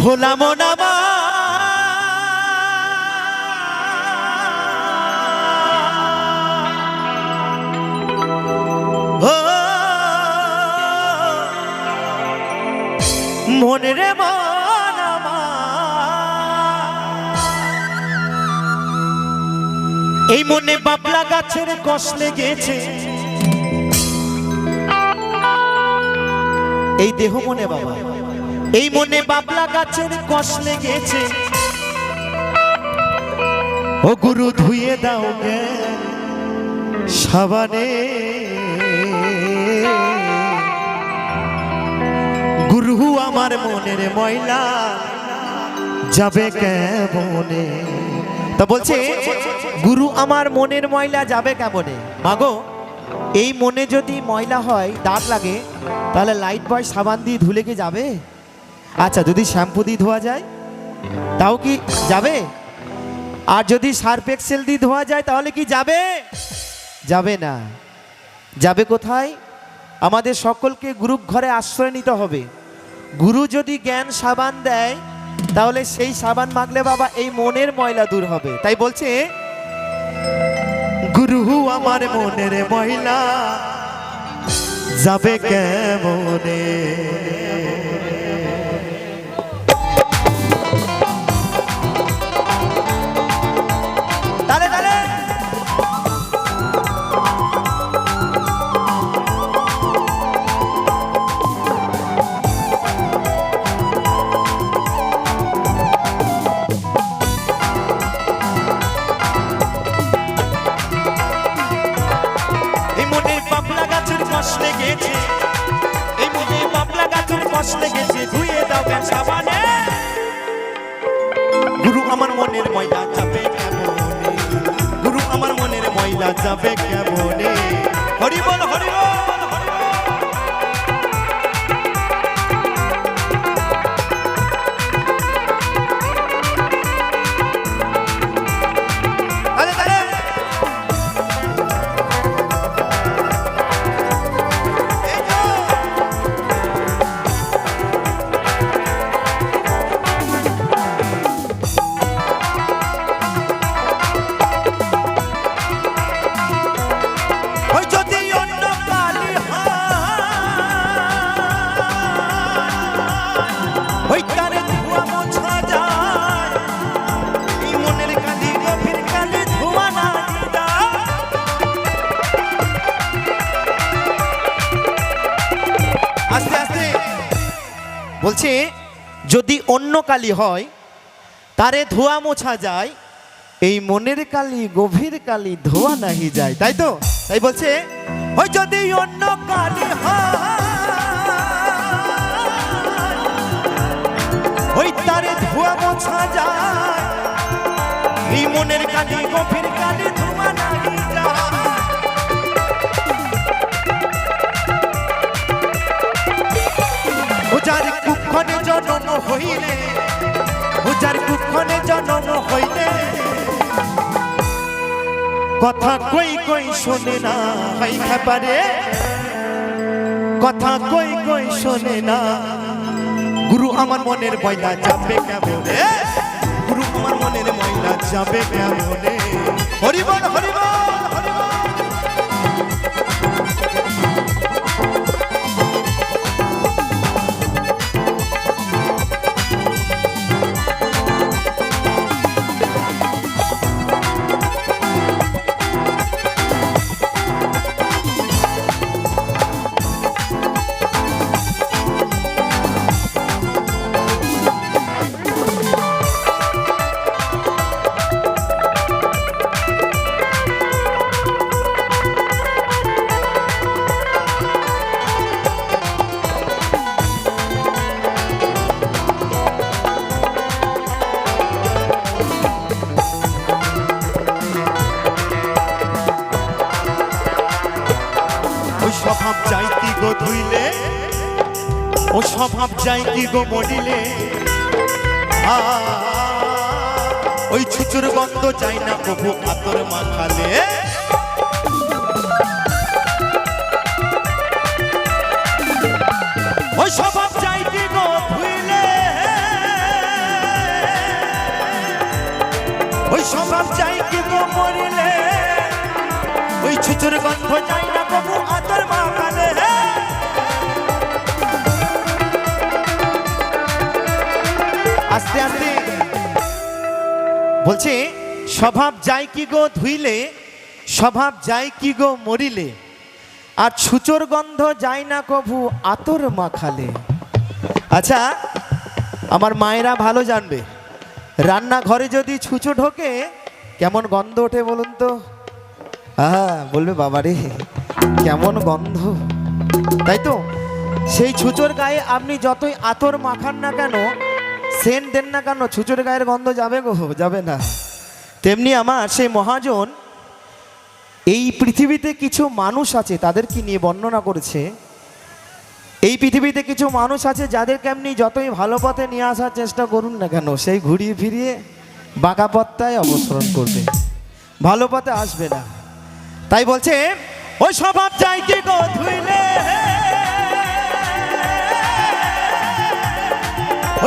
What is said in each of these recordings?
ভোলা মনামা মনে রে এই মনে বাবলা গাছের কষ লেগেছে। এই দেহ মনে বাবা। এই মনে বাবলা গাছের কষ লেগেছে। ও গুরু, ধুয়ে দাও সাবানে। গুরু, আমার মনের ময়লা যাবে কেমনে? তা বলছে, গুরু, আমার মনের ময়লা যাবে কেমনে? মাগো এই মনে যদি ময়লা হয়, দাগ লাগে, তাহলে লাইট বয় সাবান দিয়ে ধুলে কি যাবে? আচ্ছা যদি শ্যাম্পু দিয়ে ধোয়া যায়, তাও কি যাবে? আর যদি সার্ফ এক্সেল দিয়ে ধোয়া যায়, তাহলে কি যাবে? যাবে না। যাবে কোথায়? আমাদের সকলকে গ্রুপ ঘরে আশ্রয় নিতে হবে। গুরু যদি জ্ঞান সাবান দেয়, তাহলে সেই সাবান মাগলে বাবা এই মনের ময়লা দূর হবে। তাই বলছে, গুরু, আমার মনের ময়লা যাবে কেমনে? ময়লা যাবে কেমনে? হরি বল! বলছে, যদি অন্য কালি হয়, তারে ধোয়া মোছা যায়, এই মনের কালি, গভীর কালি ধোয়া নাহি যায়। তাই তো? তাই বলছে, ওই যদি অন্য কালি হয় তারে ধোয়া মোছা যায়, এই মনের কালি, গভীর কালি ধোয়া কুক্ষণে জনম হইলে উজার কুক্ষণে জনম হইলে। কথা কই কই শোনে না হাই খাবারে কথা কই কই শোনে না। গুরু আমার মনের ময়লা যাবে কেমনে? গুরু আমার মনের ময়লা যাবে কেমনে? হরিবল হরিবল। ও স্বভাব যায় কি গো মরিলে ওই ছুচুর গন্ধ যাই না প্রভু আতর মাখালে। ওই স্বভাব যাই কি গো ধুইলে? ওই স্বভাব যাই কি গো মরিলে? ওই ছুচুর গন্ধ যাই না প্রভু আতর মাখালে। আস্তে আস্তে। বলছে, স্বভাব যাই কি গো ধুইলে, স্বভাব যাই কি গো মরিলে? আর ছুচোর গন্ধ যায় না কভু আতর মাখালে? আচ্ছা আমার মায়েরা ভালো জানবে। রান্নাঘরে যদি ছুঁচো ঢোকে, কেমন গন্ধ ওঠে বলুন তো? হ্যাঁ বলবে বাবারে, কেমন গন্ধ। তাই তো, সেই ছুচোর গায়ে আপনি যতই আতর মাখান না কেন সেন্ট দেন না কেন? ছুচুর গায়ের গন্ধ যাবে গো, যাবে না। তেমনি আমার সেই মহাজন, এই পৃথিবীতে কিছু মানুষ আছে তাদেরকে নিয়ে বর্ণনা করেছে। এই পৃথিবীতে কিছু মানুষ আছে যাদেরকে আপনি যতই ভালো পথে নিয়ে আসার চেষ্টা করুন না কেন, সেই ঘুরিয়ে ফিরিয়ে বাঁকা পথটায় অবসরণ করবে। ভালো পথে আসবে না। তাই বলছে, ওই স্বভাব চাইতে গো ধুইলে?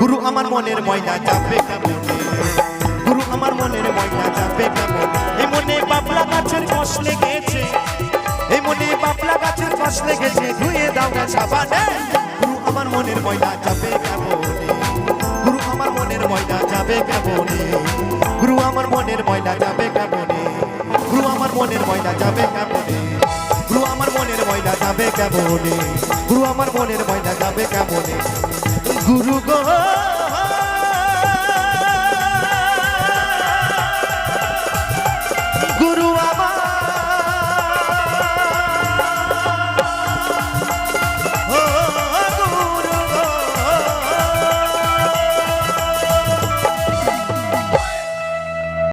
গুরু আমার মনের ময়লা যাবে গুরু আমার মনের ময়লা যাবে কেমন এই মনে বাবলা গাছের কষ লেগেছে। এই মনে বাবলা গাছের কষ লেগেছে। ধুয়ে দাও না সাবানে। গুরু আমার মনের ময়লা যাবে কেমনে গুরু আমার মনের ময়লা যাবে কেমনে গুরু আমার মনের ময়লা যাবে কেমনে গুরু আমার মনের ময়লা যাবে কেমনে গুরু আমার মনের ময়লা যাবে কেমনে গুরু আমার মনের ময়লা যাবে কেমনে গুরু গো